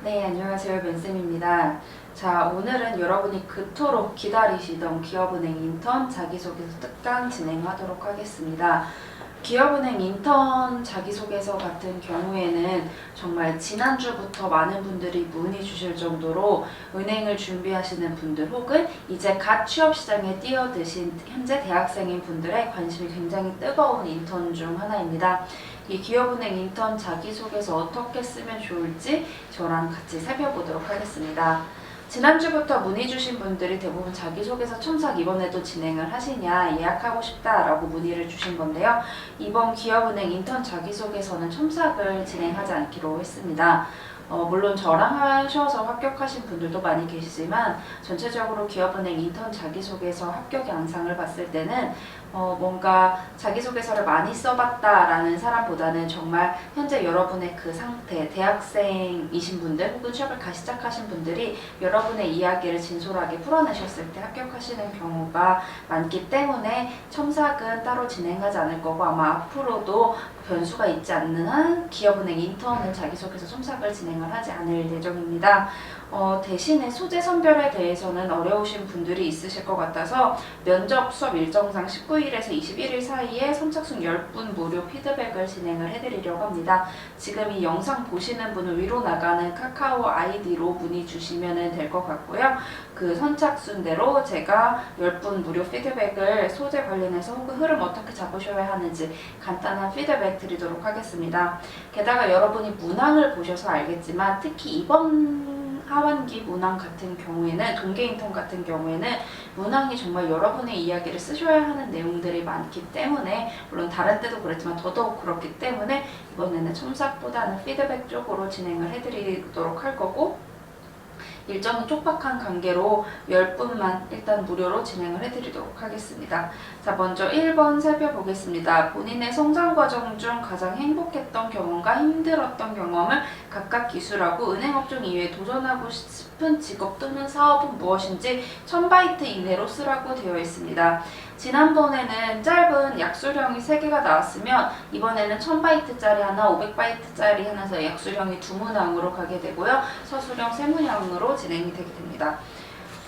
네, 안녕하세요. 변쌤입니다. 자, 오늘은 여러분이 그토록 기다리시던 기업은행 인턴 자기소개서 특강 진행하도록 하겠습니다. 기업은행 인턴 자기소개서 같은 경우에는 정말 지난주부터 많은 분들이 문의 주실 정도로 은행을 준비하시는 분들 혹은 이제 갓 취업 시장에 뛰어드신 현재 대학생인 분들의 관심이 굉장히 뜨거운 인턴 중 하나입니다. 이 기업은행 인턴 자기소개서 어떻게 쓰면 좋을지 저랑 같이 살펴보도록 하겠습니다. 지난주부터 문의 주신 분들이 대부분 자기소개서 첨삭 이번에도 진행을 하시냐 예약하고 싶다라고 문의를 주신 건데요. 이번 기업은행 인턴 자기소개서는 첨삭을 진행하지 않기로 했습니다. 어, 물론 저랑 하셔서 합격하신 분들도 많이 계시지만 전체적으로 기업은행 인턴 자기소개서 합격 양상을 봤을 때는 어, 뭔가 자기소개서를 많이 써봤다라는 사람보다는 정말 현재 여러분의 그 상태, 대학생이신 분들 혹은 취업을 가 시작하신 분들이 여러분의 이야기를 진솔하게 풀어내셨을 때 합격하시는 경우가 많기 때문에 첨삭은 따로 진행하지 않을 거고 아마 앞으로도 변수가 있지 않는 한 기업은행 인턴은 자기소개서 첨삭을 진행을 하지 않을 예정입니다. 어, 대신에 소재 선별에 대해서는 어려우신 분들이 있으실 것 같아서 면접 수업 일정상 19일에서 21일 사이에 선착순 10분 무료 피드백을 진행을 해드리려고 합니다. 지금 이 영상 보시는 분은 위로 나가는 카카오 아이디로 문의 주시면 될 것 같고요. 그 선착순대로 제가 10분 무료 피드백을 소재 관련해서 혹은 흐름 어떻게 잡으셔야 하는지 간단한 피드백 드리도록 하겠습니다. 게다가 여러분이 문항을 보셔서 알겠지만 특히 이번 하반기 문항 같은 경우에는 동계 인턴 같은 경우에는 문항이 정말 여러분의 이야기를 쓰셔야 하는 내용들이 많기 때문에 물론 다른 때도 그랬지만 더더욱 그렇기 때문에 이번에는 첨삭보다는 피드백 쪽으로 진행을 해드리도록 할 거고 일정이 촉박한 관계로 10분만 일단 무료로 진행을 해드리도록 하겠습니다. 자, 먼저 1번 살펴보겠습니다. 본인의 성장 과정 중 가장 행복했던 경험과 힘들었던 경험을 각각 기술하고 은행업종 이외에 도전하고 싶은 직업 또는 사업은 무엇인지 1000바이트 이내로 쓰라고 되어 있습니다. 지난번에는 짧은 약수령이 3개가 나왔으면 이번에는 1000바이트짜리 하나, 500바이트짜리 하나서 약수령이 두 문항으로 가게 되고요. 서술형 세 문항으로 진행이 되게 됩니다.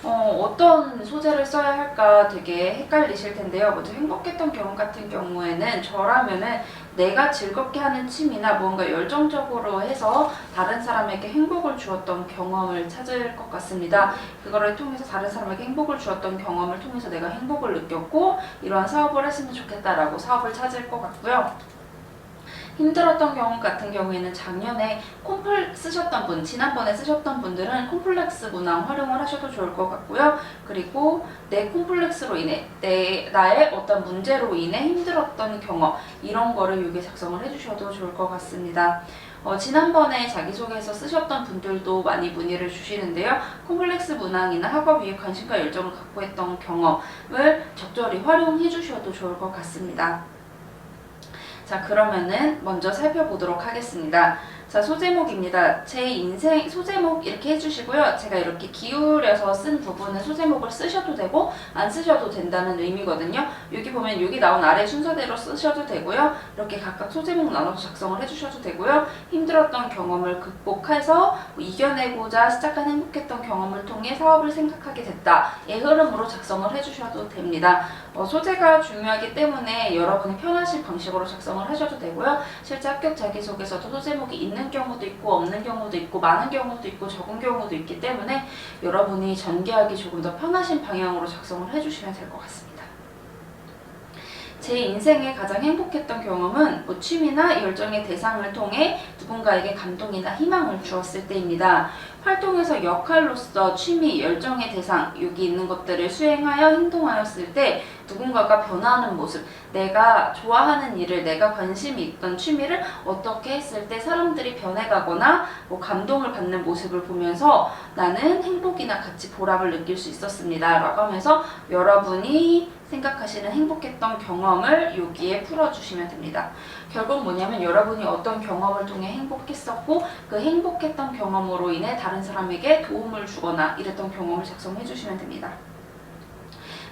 어, 떤 소재를 써야 할까 되게 헷갈리실 텐데요. 먼저 행복했던 경험 같은 경우에는 저라면은 내가 즐겁게 하는 취미나 무언가 열정적으로 해서 다른 사람에게 행복을 주었던 경험을 찾을 것 같습니다. 그거를 통해서 다른 사람에게 행복을 주었던 경험을 통해서 내가 행복을 느꼈고 이러한 사업을 했으면 좋겠다라고 사업을 찾을 것 같고요. 힘들었던 경험 같은 경우에는 작년에 콤플 쓰셨던 분, 지난번에 쓰셨던 분들은 콤플렉스 문항 활용을 하셔도 좋을 것 같고요. 그리고 내 콤플렉스로 인해, 내, 나의 어떤 문제로 인해 힘들었던 경험, 이런 거를 여기 작성을 해주셔도 좋을 것 같습니다. 어, 지난번에 자기소개서 쓰셨던 분들도 많이 문의를 주시는데요. 콤플렉스 문항이나 학업 위에 관심과 열정을 갖고 했던 경험을 적절히 활용해 주셔도 좋을 것 같습니다. 자, 그러면은 먼저 살펴보도록 하겠습니다. 자, 소제목입니다. 제 인생 소제목 이렇게 해주시고요. 제가 이렇게 기울여서 쓴 부분은 소제목을 쓰셔도 되고 안 쓰셔도 된다는 의미거든요. 여기 보면 여기 나온 아래 순서대로 쓰셔도 되고요. 이렇게 각각 소제목 나눠서 작성을 해주셔도 되고요. 힘들었던 경험을 극복해서 뭐 이겨내고자 시작한 행복했던 경험을 통해 사업을 생각하게 됐다의 흐름으로 작성을 해주셔도 됩니다. 어, 소재가 중요하기 때문에 여러분이 편하신 방식으로 작성을 하셔도 되고요. 실제 합격 자기소개서도 소제목이 있는 경우도 있고 없는 경우도 있고 많은 경우도 있고 적은 경우도 있기 때문에 여러분이 전개하기 조금 더 편하신 방향으로 작성을 해주시면 될 것 같습니다. 제 인생에 가장 행복했던 경험은 뭐 취미나 열정의 대상을 통해 누군가에게 감동이나 희망을 주었을 때입니다. 활동에서 역할로서 취미, 열정의 대상, 여기 있는 것들을 수행하여 행동하였을 때 누군가가 변화하는 모습, 내가 좋아하는 일을, 내가 관심이 있던 취미를 어떻게 했을 때 사람들이 변해가거나 뭐 감동을 받는 모습을 보면서 나는 행복이나 같이 보람을 느낄 수 있었습니다. 라고 하면서 여러분이 생각하시는 행복했던 경험을 여기에 풀어주시면 됩니다. 결국 뭐냐면 여러분이 어떤 경험을 통해 행복했었고 그 행복했던 경험으로 인해 다른 사람에게 도움을 주거나 이랬던 경험을 작성해 주시면 됩니다.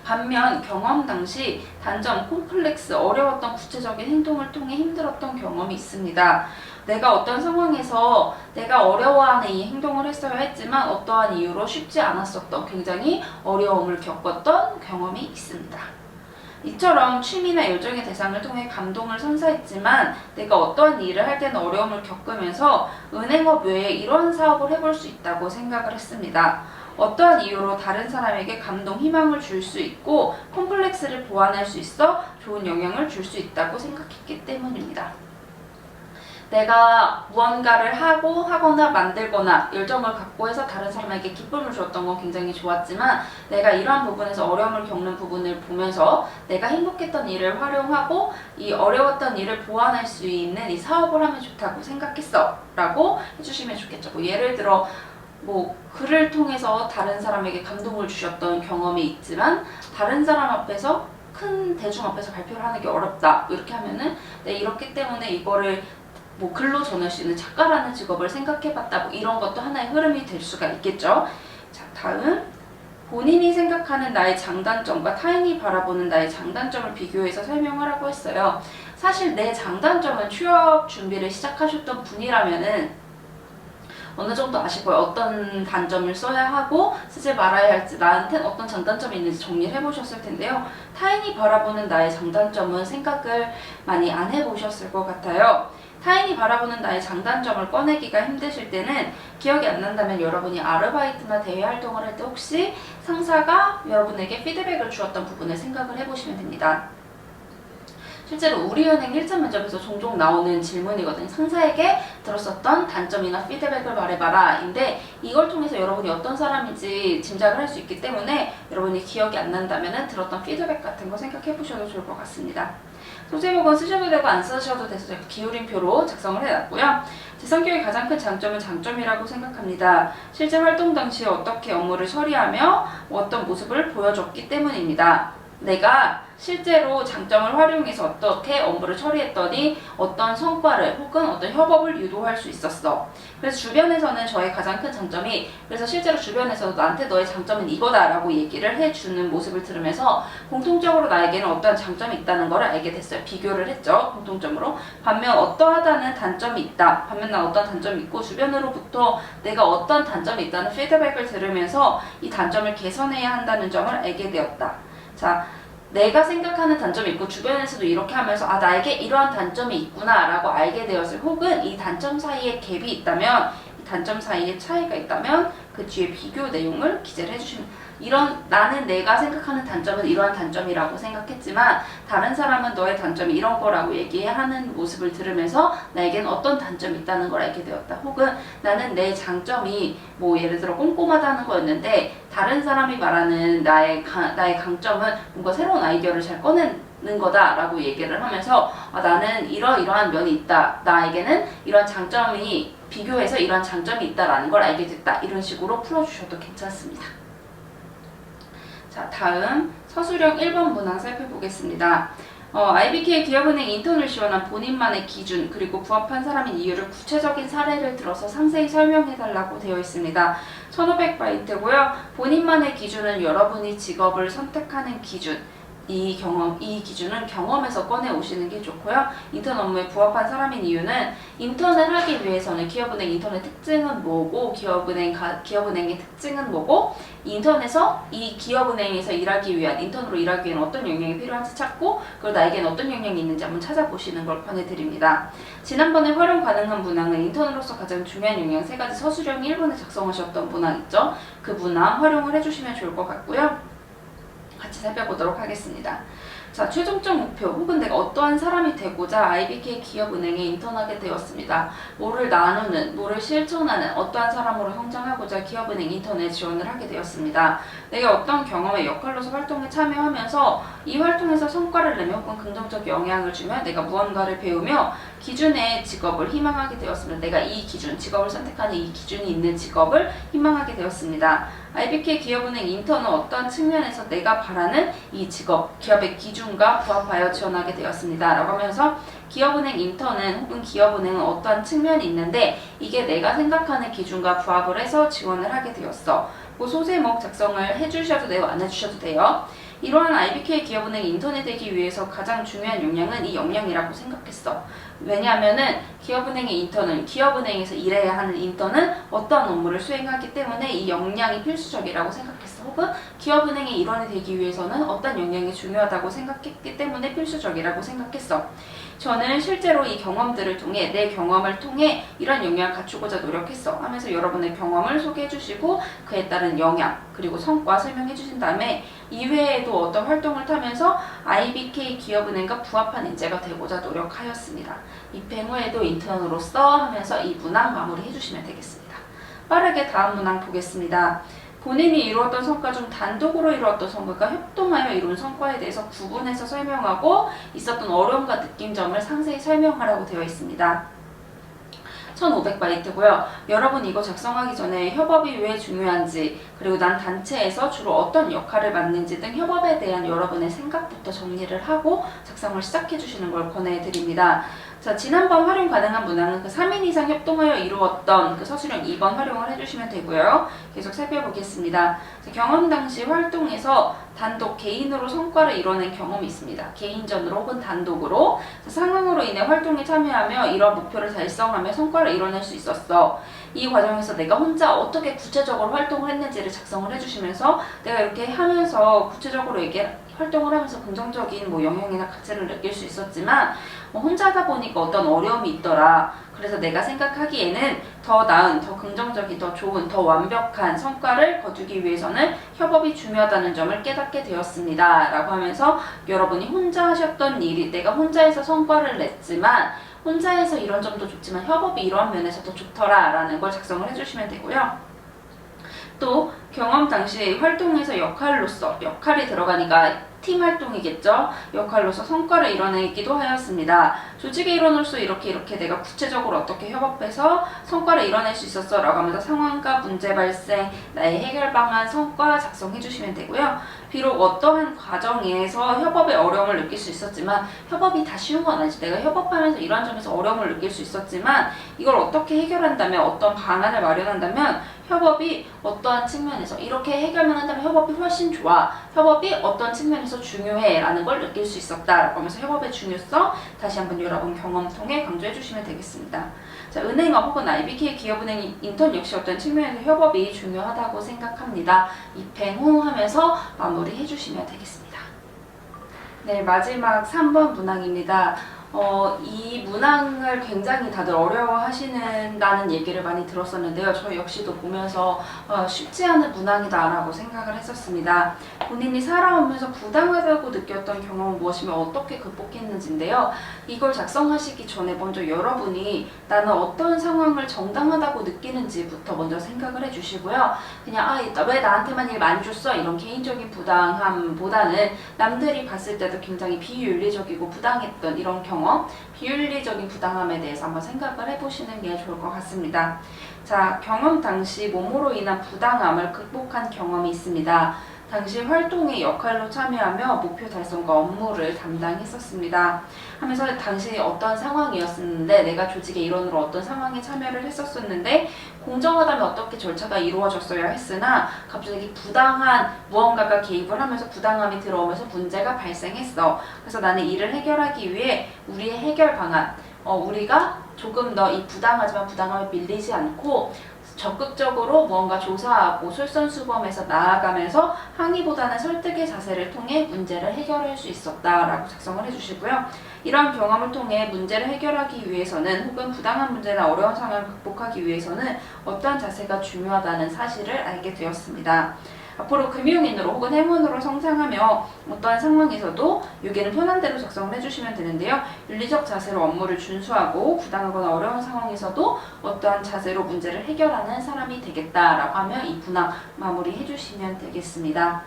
반면 경험 당시 단점, 콤플렉스, 어려웠던 구체적인 행동을 통해 힘들었던 경험이 있습니다. 내가 어떤 상황에서 내가 어려워하는 이 행동을 했어야 했지만 어떠한 이유로 쉽지 않았었던 굉장히 어려움을 겪었던 경험이 있습니다. 이처럼 취미나 열정의 대상을 통해 감동을 선사했지만 내가 어떠한 일을 할 때는 어려움을 겪으면서 은행업 외에 이런 사업을 해볼 수 있다고 생각을 했습니다. 어떠한 이유로 다른 사람에게 감동, 희망을 줄 수 있고 콤플렉스를 보완할 수 있어 좋은 영향을 줄 수 있다고 생각했기 때문입니다. 내가 무언가를 하고 하거나 만들거나 열정을 갖고 해서 다른 사람에게 기쁨을 주었던 건 굉장히 좋았지만 내가 이러한 부분에서 어려움을 겪는 부분을 보면서 내가 행복했던 일을 활용하고 이 어려웠던 일을 보완할 수 있는 이 사업을 하면 좋다고 생각했어 라고 해주시면 좋겠죠. 뭐 예를 들어 뭐 글을 통해서 다른 사람에게 감동을 주셨던 경험이 있지만 다른 사람 앞에서 큰 대중 앞에서 발표를 하는 게 어렵다 이렇게 하면은 네, 이렇기 때문에 이거를 뭐 글로 전할 수 있는 작가라는 직업을 생각해봤다 뭐 이런 것도 하나의 흐름이 될 수가 있겠죠. 자 다음 본인이 생각하는 나의 장단점과 타인이 바라보는 나의 장단점을 비교해서 설명하라고 했어요. 사실 내 장단점은 취업 준비를 시작하셨던 분이라면은 어느 정도 거예요. 어떤 단점을 써야 하고 쓰지 말아야 할지 나한테는 어떤 장단점이 있는지 정리를 해보셨을 텐데요. 타인이 바라보는 나의 장단점은 생각을 많이 안 해보셨을 것 같아요. 타인이 바라보는 나의 장단점을 꺼내기가 힘드실 때는 기억이 안 난다면 여러분이 아르바이트나 대외 활동을 할 때 혹시 상사가 여러분에게 피드백을 주었던 부분을 생각을 해보시면 됩니다. 실제로 우리은행 1차 면접에서 종종 나오는 질문이거든요. 상사에게 들었었던 단점이나 피드백을 말해봐라. 인데 이걸 통해서 여러분이 어떤 사람인지 짐작을 할 수 있기 때문에 여러분이 기억이 안 난다면 들었던 피드백 같은 거 생각해 보셔도 좋을 것 같습니다. 소제목은 쓰셔도 되고 안 쓰셔도 돼서 기울임표로 작성을 해놨고요. 제 성격의 가장 큰 장점은 장점이라고 생각합니다. 실제 활동 당시 어떻게 업무를 처리하며 어떤 모습을 보여줬기 때문입니다. 내가 실제로 장점을 활용해서 어떻게 업무를 처리했더니 어떤 성과를 혹은 어떤 협업을 유도할 수 있었어. 그래서 주변에서는 저의 가장 큰 장점이 그래서 실제로 주변에서 나한테 너의 장점은 이거다라고 얘기를 해주는 모습을 들으면서 공통적으로 나에게는 어떤 장점이 있다는 걸 알게 됐어요. 비교를 했죠. 공통점으로. 반면 어떠하다는 단점이 있다. 반면 난 어떤 단점이 있고 주변으로부터 내가 어떤 단점이 있다는 피드백을 들으면서 이 단점을 개선해야 한다는 점을 알게 되었다. 자, 내가 생각하는 단점이 있고 주변에서도 이렇게 하면서 아 나에게 이러한 단점이 있구나라고 알게 되었을 혹은 이 단점 사이에 갭이 있다면 이 단점 사이에 차이가 있다면 그 뒤에 비교 내용을 기재를 해주시면 이런 나는 내가 생각하는 단점은 이러한 단점이라고 생각했지만 다른 사람은 너의 단점이 이런 거라고 얘기하는 모습을 들으면서 나에겐 어떤 단점이 있다는 걸 알게 되었다. 혹은 나는 내 장점이 뭐 예를 들어 꼼꼼하다는 거였는데 다른 사람이 말하는 나의 가, 나의 강점은 뭔가 새로운 아이디어를 잘 꺼내는 거다라고 얘기를 하면서 아, 나는 이러이러한 면이 있다. 나에게는 이런 장점이 비교해서 이런 장점이 있다라는 걸 알게 됐다. 이런 식으로 풀어주셔도 괜찮습니다. 자, 다음 서술형 1번 문항 살펴보겠습니다. 어, IBK 기업은행 인턴을 지원한 본인만의 기준 그리고 부합한 사람인 이유를 구체적인 사례를 들어서 상세히 설명해달라고 되어 있습니다. 1500바이트고요. 본인만의 기준은 여러분이 직업을 선택하는 기준 이 경험, 이 기준은 경험에서 꺼내 오시는 게 좋고요. 인턴 업무에 부합한 사람인 이유는 인턴을 하기 위해서는 기업은행 인턴의 특징은 뭐고 기업은행 가, 기업은행의 특징은 뭐고 인턴에서 이 기업은행에서 일하기 위한 인턴으로 일하기 위한 어떤 역량이 필요한지 찾고 그리고 나에게는 어떤 역량이 있는지 한번 찾아보시는 걸 권해드립니다. 지난번에 활용 가능한 문항은 인턴으로서 가장 중요한 역량 세 가지 서술형 1번에 작성하셨던 문항 있죠? 그 문항 활용을 해주시면 좋을 것 같고요. 같이 살펴보도록 하겠습니다. 자, 최종적 목표 혹은 내가 어떠한 사람이 되고자 IBK 기업은행에 인턴하게 되었습니다. 뭐를 나누는, 뭐를 실천하는 어떠한 사람으로 성장하고자 기업은행 인턴에 지원을 하게 되었습니다. 내가 어떤 경험의 역할로서 활동에 참여하면서 이 활동에서 성과를 내며 혹은 긍정적 영향을 주며 내가 무언가를 배우며 기준의 직업을 희망하게 되었습니다. 내가 이 기준, 직업을 선택하는 이 기준이 있는 직업을 희망하게 되었습니다. IBK 기업은행 인턴은 어떠한 측면에서 내가 바라는 이 직업, 기업의 기준과 부합하여 지원하게 되었습니다. 라고 하면서 기업은행 인턴은 혹은 기업은행은 어떠한 측면이 있는데 이게 내가 생각하는 기준과 부합을 해서 지원을 하게 되었어. 그 소제목 작성을 해주셔도 돼요, 안 해주셔도 돼요. 이러한 IBK 기업은행 인턴이 되기 위해서 가장 중요한 역량은 이 역량이라고 생각했어. 왜냐하면은 기업은행의 인턴은 기업은행에서 일해야 하는 인턴은 어떠한 업무를 수행하기 때문에 이 역량이 필수적이라고 생각했어. 혹은 기업은행의 일원이 되기 위해서는 어떤 역량이 중요하다고 생각했기 때문에 필수적이라고 생각했어. 저는 실제로 이 경험들을 통해 내 경험을 통해 이런 역량을 갖추고자 노력했어 하면서 여러분의 경험을 소개해 주시고 그에 따른 영향 그리고 성과 설명해 주신 다음에 이외에도 어떤 활동을 타면서 IBK 기업은행과 부합한 인재가 되고자 노력하였습니다. 입행 후에도 인턴으로서 하면서 이 문항 마무리 해주시면 되겠습니다. 빠르게 다음 문항 보겠습니다. 본인이 이루었던 성과 중 단독으로 이루었던 성과가 협동하여 이룬 성과에 대해서 구분해서 설명하고 있었던 어려움과 느낀 점을 상세히 설명하라고 되어 있습니다. 1500바이트고요. 여러분 이거 작성하기 전에 협업이 왜 중요한지 그리고 난 단체에서 주로 어떤 역할을 맡는지 등 협업에 대한 여러분의 생각부터 정리를 하고 작성을 시작해 주시는 걸 권해드립니다. 자, 지난번 활용 가능한 문항은 그 3인 이상 협동하여 이루었던 그 서술형 2번 활용을 해주시면 되고요. 계속 살펴보겠습니다. 자, 경험 당시 활동에서 단독 개인으로 성과를 이뤄낸 경험이 있습니다. 개인전으로 혹은 단독으로 자, 상황으로 인해 활동에 참여하며 이러한 목표를 달성하며 성과를 이뤄낼 수 있었어. 이 과정에서 내가 혼자 어떻게 구체적으로 활동을 했는지를 작성을 해주시면서 내가 이렇게 하면서 구체적으로 이게 활동을 하면서 긍정적인 뭐 영향이나 가치를 느낄 수 있었지만 뭐 혼자 하다 보니까 어떤 어려움이 있더라. 그래서 내가 생각하기에는 더 나은, 더 긍정적인, 더 좋은, 더 완벽한 성과를 거두기 위해서는 협업이 중요하다는 점을 깨닫게 되었습니다. 라고 하면서 여러분이 혼자 하셨던 일이 내가 혼자 해서 성과를 냈지만 혼자 해서 이런 점도 좋지만 협업이 이러한 면에서 더 좋더라 라는 걸 작성을 해주시면 되고요. 또 경험 당시 활동에서 역할로서 역할이 들어가니까 팀 활동이겠죠. 역할로서 성과를 이뤄내기도 하였습니다. 조직의 일원으로서 이렇게 이렇게 내가 구체적으로 어떻게 협업해서 성과를 이뤄낼 수 있었어 라고 하면서 상황과 문제 발생, 나의 해결 방안, 성과 작성해 주시면 되고요. 비록 어떠한 과정에서 협업의 어려움을 느낄 수 있었지만 협업이 다 쉬운 건 아니지. 내가 협업하면서 이러한 점에서 어려움을 느낄 수 있었지만 이걸 어떻게 해결한다면 어떤 방안을 마련한다면 협업이 어떠한 측면에서 이렇게 해결만 한다면 협업이 훨씬 좋아. 협업이 어떤 측면에서 중요해 라는 걸 느낄 수 있었다. 라고 하면서 협업의 중요성 다시 한번 여러분 경험 통해 강조해 주시면 되겠습니다. 자, 은행업 혹은 IBK 기업은행 인턴 역시 어떤 측면에서 협업이 중요하다고 생각합니다. 입행 후 하면서 마무리해 주시면 되겠습니다. 네, 마지막 3번 문항입니다. 어, 이 문항을 굉장히 다들 어려워하시는다는 얘기를 많이 들었었는데요. 저 역시도 보면서 어, 쉽지 않은 문항이다라고 생각을 했었습니다. 본인이 살아오면서 부당하다고 느꼈던 경험은 무엇이며 어떻게 극복했는지인데요. 이걸 작성하시기 전에 먼저 여러분이 나는 어떤 상황을 정당하다고 느끼는지부터 먼저 생각을 해주시고요. 그냥 아, 왜 나한테만 일 많이 줬어? 이런 개인적인 부당함보다는 남들이 봤을 때도 굉장히 비윤리적이고 부당했던 이런 경험 경험, 비윤리적인 부당함에 대해서 한번 생각을 해보시는 게 좋을 것 같습니다. 자, 경험 당시 몸으로 인한 부당함을 극복한 경험이 있습니다. 당시 활동의 역할로 참여하며 목표 달성과 업무를 담당했었습니다. 하면서 당시 어떤 상황이었었는데 내가 조직의 일원으로 어떤 상황에 참여를 했었었는데 공정하다면 어떻게 절차가 이루어졌어야 했으나 갑자기 부당한 무언가가 개입을 하면서 부당함이 들어오면서 문제가 발생했어. 그래서 나는 이를 해결하기 위해 우리의 해결 방안, 어, 우리가 조금 더 이 부당하지만 부당함을 밀리지 않고 적극적으로 무언가 조사하고 솔선수범해서 나아가면서 항의보다는 설득의 자세를 통해 문제를 해결할 수 있었다라고 작성을 해주시고요. 이런 경험을 통해 문제를 해결하기 위해서는 혹은 부당한 문제나 어려운 상황을 극복하기 위해서는 어떠한 자세가 중요하다는 사실을 알게 되었습니다. 앞으로 금융인으로 혹은 행운으로 성장하며 어떠한 상황에서도 여기는 편한 대로 작성을 해주시면 되는데요. 윤리적 자세로 업무를 준수하고 부당하거나 어려운 상황에서도 어떠한 자세로 문제를 해결하는 사람이 되겠다라고 하면 이 분항 마무리 해주시면 되겠습니다.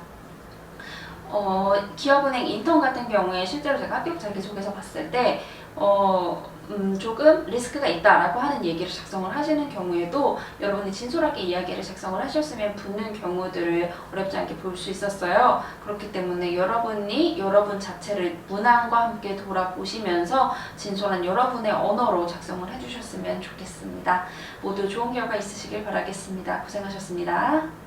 어, 기업은행 인턴 같은 경우에 실제로 제가 합격 자기소개서 봤을 때 어, 음, 조금 리스크가 있다라고 하는 얘기를 작성을 하시는 경우에도 여러분이 진솔하게 이야기를 작성을 하셨으면 붙는 경우들을 어렵지 않게 볼 수 있었어요. 그렇기 때문에 여러분이 여러분 자체를 문항과 함께 돌아보시면서 진솔한 여러분의 언어로 작성을 해주셨으면 좋겠습니다. 모두 좋은 결과 있으시길 바라겠습니다. 고생하셨습니다.